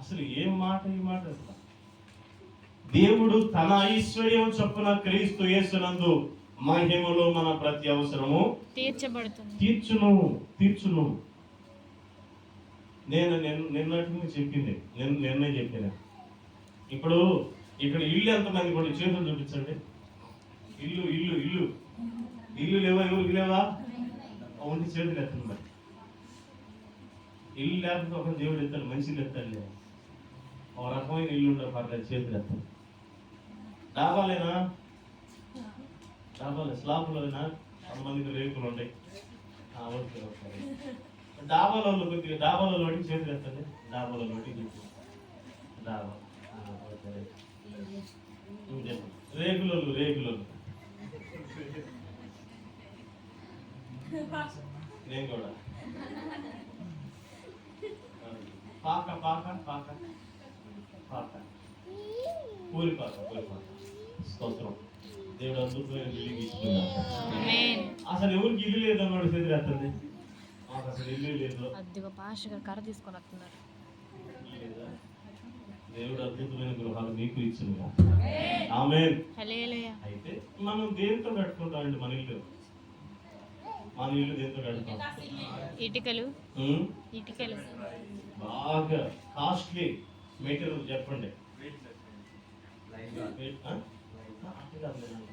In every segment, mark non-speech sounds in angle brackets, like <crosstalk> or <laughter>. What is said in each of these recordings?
అసలు ఏం మాట ఈ మాట అసలు? దేవుడు తన ఐశ్వర్యం చొప్పున క్రీస్తు యేసునందు మహిమలో మన ప్రతి అవసరము తీర్చబడుతుంది. తీర్చును తీర్చును. నేను నిన్న- నిన్నటి నుంచి చెప్పింది. నేను నిన్నే చెప్పిన. ఇప్పుడు ఇక్కడ ఇల్లు ఎంతమంది కూడా చేతులు చూపించండి. ఇల్లు ఇల్లు ఇల్లు. ఇల్లు లేవా? ఎవరు లేవా? ఓన్లీ చేతులు ఎత్తండి మరి ఇల్లు లేకపోతే ఒక దేవుడు ఎత్తాడు మనిషిని ఎత్తాడు ఒక రకమైన ఇల్లు ఉండదు పర్లేదు చేతులు ఎత్తాడు డాబాలేనా డాబాలే స్లాబ్లోనా కొంతమందికి రేకులు ఉంటాయి. Okay okay. డాబాలలో కొద్దిగా డాబాలలో ఒకటి చేతులు ఎత్తండి. డాబాలలో ఒకటి చూపి. డాబా. ఓకే. రేకులోళ్ళు రేకులోళ్ళు. <laughs> నేను కూడా. పాక పాక పాక. పాక. పూరి పాక పూరి పాక. స్తోత్రం. దేవుడు అద్భుతమైన బిల్డింగ్ ఇస్తున్నాడు అసలు ఎవరికి ఇల్లు లేదు అన్నాడు చేతులు ఎత్తండి మాకు అసలు ఇల్లు లేదు. అద్దిగో పాస్టర్ కర్ర తీసుకొని వస్తున్నారు? దేవుడు అద్భుతమైన గృహాలు మీకు ఇచ్చింది ఆమె అయితే మనం దేంతో కట్టుకుంటామండి మన ఇల్లు? మన ఇల్లు దేంతో కట్టుకుంటాం? ఇటుకలు? ఇటుకలు. బాగా కాస్ట్లీ మెటీరియల్ చెప్పండి.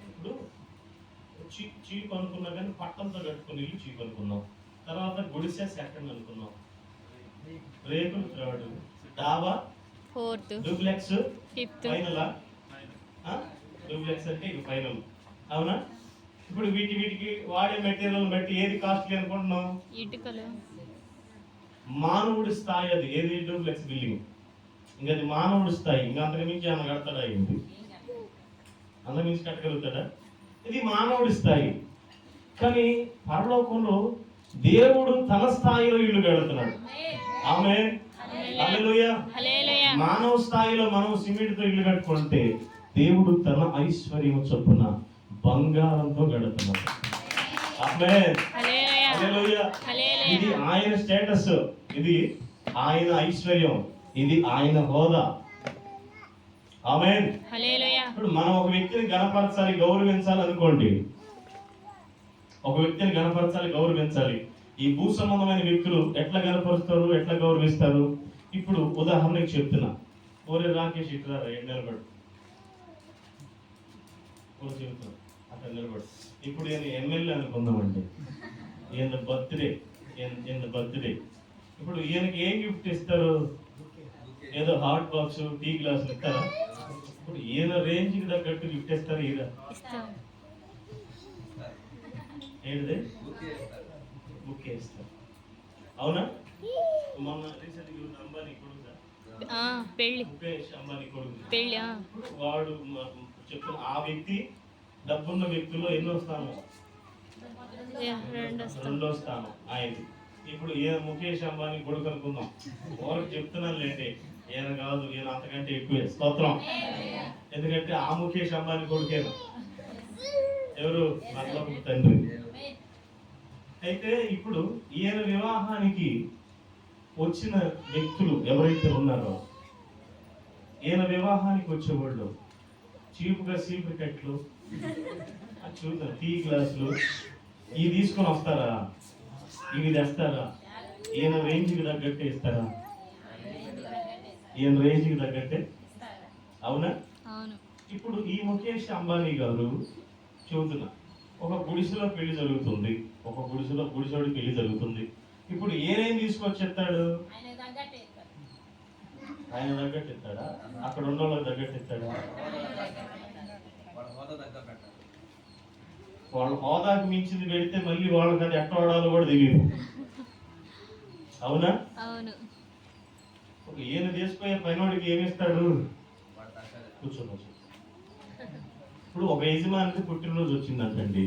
ఇప్పుడు చీప్ చీప్ అనుకున్నా కానీ పట్టంతో కట్టుకుని ఇల్లు చీప్ అనుకున్నాం. తర్వాత గుడిసె సెకండ్ అనుకున్నాం. రేకులు థర్డ్ డాబా? Fourth. Duplex? Fifth. Final? Duplex అంటే ఇక ఫైనల్. అవునా? ఇప్పుడు వీటి వీటికి వాడే మెటీరియల్ బట్టి ఏది కాస్ట్లీ అనుకుంటున్నాం ఇటుకలు. మానవుడి స్థాయి అది ఏది డూప్లెక్స్ బిల్డింగ్ ఇంకా అది మానవుడి స్థాయి. ఇంకా అంతకు మించి ఏమైనా కడతాడా ఏంటి? అంతకు మించి కట్టగలుగుతాడా? ఇది మానవుడి స్థాయి. కానీ పరలోకంలో దేవుడు తన స్థాయిలో ఇల్లు కడుతున్నాడు. ఆమె? మానవ స్థాయిలో మనం సిమెంట్తో ఇల్లు కట్టుకుంటే దేవుడు తన ఐశ్వర్యం చొప్పున బంగారంతో గడుతున్నాడు ఆమె ఇది ఆయన స్టేటస్. ఇది ఆయన ఐశ్వర్యం. ఇది ఆయన హోదా. ఆమె ఇప్పుడు మనం ఒక వ్యక్తిని గణపరచాలి గౌరవించాలి అనుకోండి. ఒక వ్యక్తిని గణపరచాలి గౌరవించాలి. ఈ భూ సంబంధమైన వ్యక్తులు ఎట్లా గణపరుస్తారు ఎట్లా గౌరవిస్తారు? ఇప్పుడు ఉదాహరణకి చెప్తున్నా. ఓరే రాకేష్ ఇట్లా రా, ఈడ నిలబడు. ఓ చెబుతున్నా. అక్కడ నిలబడు. ఇప్పుడు ఈయన ఎమ్మెల్యే అనుకుందామండి ఈయన బర్త్డే ఈయన బర్త్డే ఇప్పుడు ఈయనకి ఏం గిఫ్ట్ ఇస్తారు? ఏదో హాట్ బాక్స్ టీ గ్లాసులు ఇస్తారా? ఇప్పుడు ఈయన రేంజ్కి తగ్గట్టు గిఫ్ట్ ఇస్తారు ఈయన ఏంటిది బుక్ ఇస్తారు. అవునా? మొన్న రీసెంట్గా అంబానీ కొడుకు పెళ్ళి. అంబానీ కొడుకు పెళ్ళి వాడు చెప్తున్న ఆ వ్యక్తి డబ్బున్న వ్యక్తుల్లో ఎన్నో స్థానం రెండు రెండో స్థానం ఆయన ఇప్పుడు ఈయన ముఖేష్ అంబానీ కొడుకు అనుకుందాం. ఎవరికి చెప్తున్నాను లేండి. ఈయన కాదు ఈయన అంతకంటే ఎక్కువే. స్తోత్రం. ఎందుకంటే ఆ ముఖేష్ అంబానీ కొడుకేనా? ఎవరు? పరలోకపు తండ్రి. అయితే ఇప్పుడు ఈయన వివాహానికి వచ్చిన వ్యక్తులు ఎవరైతే ఉన్నారో ఈయన వివాహానికి వచ్చేవాళ్ళు చీపుగా సీపు కట్లు చూద్దాం టీ గ్లాసులు ఇవి తీసుకొని వస్తారా? ఇవి తెస్తారా? ఈయన రేంజ్కి తగ్గట్టే ఇస్తారా? ఈయన రేంజ్కి తగ్గట్టే? అవునా? ఇప్పుడు ఈ ముఖేష్ అంబానీ గారు చెబుతున్నా ఒక గుడిసెలో పెళ్ళి జరుగుతుంది ఒక గుడిసెలో గుడిసోడి పెళ్ళి జరుగుతుంది. ఇప్పుడు ఏనేం తీసుకొచ్చేస్తాడు? ఆయన తగ్గట్టు ఇస్తాడా. అక్కడ ఉన్న వాళ్ళకి తగ్గట్టు ఇస్తాడా? వాళ్ళ హోదాకు మించింది పెడితే మళ్ళీ వాళ్ళకి అది ఎట్ట వాడాలో కూడా తెలియదు అవునా? ఒక ఈయన తీసుకుపోయే పైనోడికి ఏమిస్తాడు కూర్చోవచ్చు ఇప్పుడు ఒక యజమానికి పుట్టినరోజు వచ్చిందంటండి.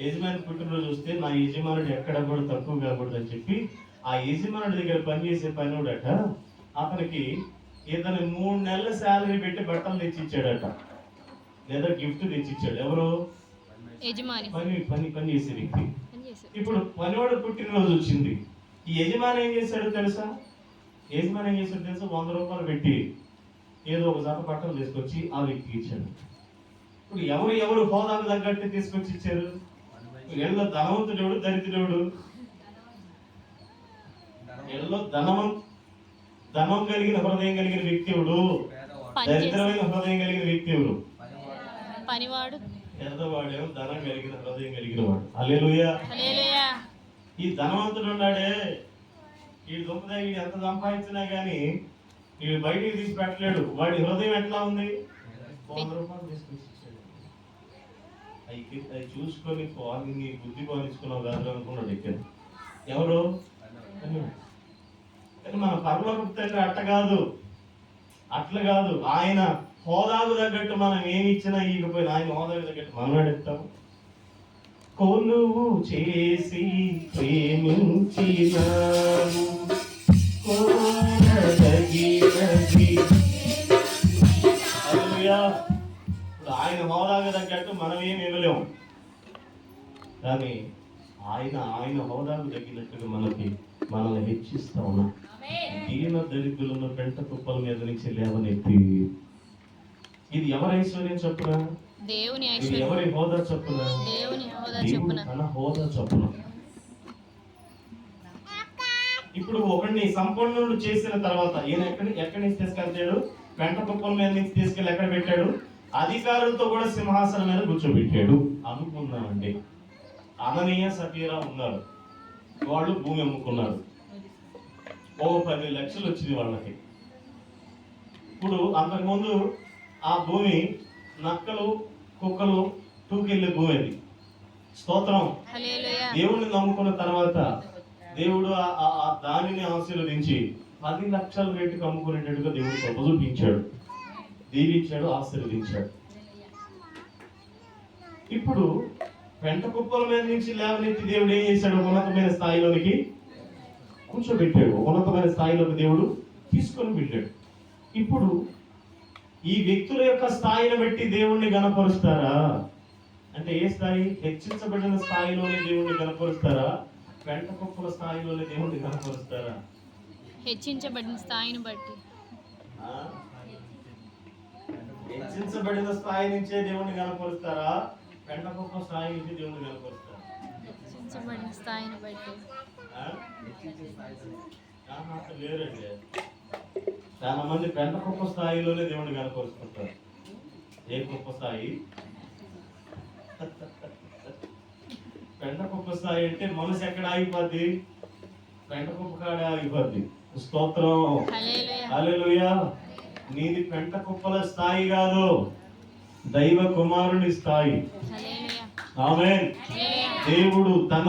యజమాని పుట్టినరోజు వస్తే నా యజమానుడు ఎక్కడ కూడా తక్కువ కాకూడదు అని చెప్పి ఆ యజమానుడి దగ్గర పనిచేసే పనివాడట. అతనికి ఇతను మూడు నెలల శాలరీ పెట్టి బట్టలు తెచ్చిచ్చాడట. లేదా గిఫ్ట్ తెచ్చిచ్చాడు. ఎవరు? యజమాని. పని పని పని చేసే వ్యక్తి. ఇప్పుడు పనివాడు పుట్టినరోజు వచ్చింది. ఈ యజమాని ఏం చేశాడు తెలుసా? యజమాని ఏం చేశాడు తెలుసా? వంద రూపాయలు పెట్టి ఏదో ఒక జత బట్టలు తీసుకొచ్చి ఆ వ్యక్తికి ఇచ్చాడు. ఇప్పుడు ఎవరు ఎవరు హోదాకు తగ్గట్టు తీసుకొచ్చి ఇచ్చారు? ఏళ్ళ ధనవంతుడెవడు దరిద్రుడు ఏళ్ళలో ధనవం ధనం కలిగిన హృదయం కలిగిన వ్యక్తి ఎవడు? దరిద్రమైన హృదయం కలిగిన వ్యక్తి ఎవరు? పనివాడు. పేదవాడేమో ధనం కలిగిన హృదయం కలిగిన వాడు. Alleluia hallelujah. ఈ ధనవంతుడు ఉన్నాడే. ఈ దుంపదా వీడు ఎంత సంపాదించినా గానీ వీడు బయటికి తీసి పెట్టలేడు. వాడి హృదయం ఎట్లా ఉంది? వంద రూపాయలు తీసుకొచ్చి అవి చూసుకొని పోని నీ బుద్ధి పోనించుకున్నావు కాదు అనుకున్నాడు ఇక్కడ. ఎవరు? కానీ మన తండ్రి అట్ట కాదు. అట్లా కాదు. ఆయన హోదాకు తగ్గట్టు మనం ఏమి ఇచ్చినా ఇకపోయినా ఆయన హోదాకు తగ్గట్టు మనం అడుగుతాము కొలువు చేసి కోరదగినది. ఇప్పుడు ఆయన హోదాకు తగ్గట్టు మనం ఏమి ఇవ్వలేము. కానీ ఆయన ఆయన హోదాకు తగ్గినట్టుగా మనకి మనల్ని హెచ్చిస్తా ఉన్నా. దీన దరిద్రులను పెంట కుప్పల మీద నుంచి లేవనెత్తి ఇది ఎవరి ఐశ్వర్యం చెప్పున? దేవుని ఇది ఎవరి హోదా చెప్పున? దేవుని హోదా దేవుడు చొప్పున. తన హోదా చొప్పున. ఇప్పుడు ఒకడిని సంపన్నుడు చేసిన తర్వాత ఈయన ఎక్కడి ఎక్కడి నుంచి తీసుకెళ్తాడు? వెంట కుప్పల మీద నుంచి తీసుకెళ్ళి ఎక్కడ పెట్టాడు? అధికారులతో కూడా సింహాసనం మీద కూర్చోబెట్టాడు. అనుకున్నామండి అననీయ సఫీరా ఉన్నారు. వాళ్ళు భూమి అమ్ముకున్నారు. ఓ పది లక్షలు వచ్చింది వాళ్ళకి. ఇప్పుడు అంతకుముందు ఆ భూమి నక్కలు కుక్కలు టూకెళ్ళే భూమి అది స్తోత్రం దేవుణ్ణి నమ్ముకున్న తర్వాత దేవుడు ఆ- దానిని ఆశీర్వదించి పది లక్షల రేటుకు అమ్ముకునేటట్టుగా దేవుడు కృప చూపించాడు. దీవించాడు ఆశీర్వదించాడు. ఇప్పుడు పెంట కుప్పల మీద నుంచి లేవనెత్తి దేవుడు ఏం చేశాడు? ఉన్నతమైన స్థాయిలోనికి కూర్చోబెట్టాడు. ఉన్నతమైన స్థాయిలోకి దేవుడు తీసుకొని వెళ్ళాడు. ఇప్పుడు ఈ వ్యక్తుల యొక్క స్థాయిని బట్టి దేవుణ్ణి గణపరుస్తారా? అంటే ఏ స్థాయి? హెచ్చించబడిన స్థాయిలోనే దేవుణ్ణి కనపరుస్తారా వెంట కుప్పల స్థాయిలోనే దేవుణ్ణి కనపరుస్తారా హెచ్చించబడిన స్థాయిని బట్టి? హెచ్చించబడిన స్థాయి నుంచే దేవుణ్ణి కనపరుస్తారా వెంట కుప్ప స్థాయి నుంచి దేవుణ్ణి కనపరుస్తారా హెచ్చించబడిన స్థాయిని బట్టి. లేరండి. చాలా మంది పెంట కుప్ప స్థాయిలోనే దేవుణ్ణి కనపరుస్తుంటారు ఏ కుప్ప స్థాయి? పెంట కుప్ప స్థాయి అంటే మనసు ఎక్కడ ఆగిపోద్ది? పెంట కుప్ప కాడ ఆగిపోద్ది. స్తోత్రం. హల్లెలూయా. నీది పెంట కుప్పల స్థాయి కాదు. దైవ కుమారుని స్థాయి. హల్లెలూయా. దేవుడు తన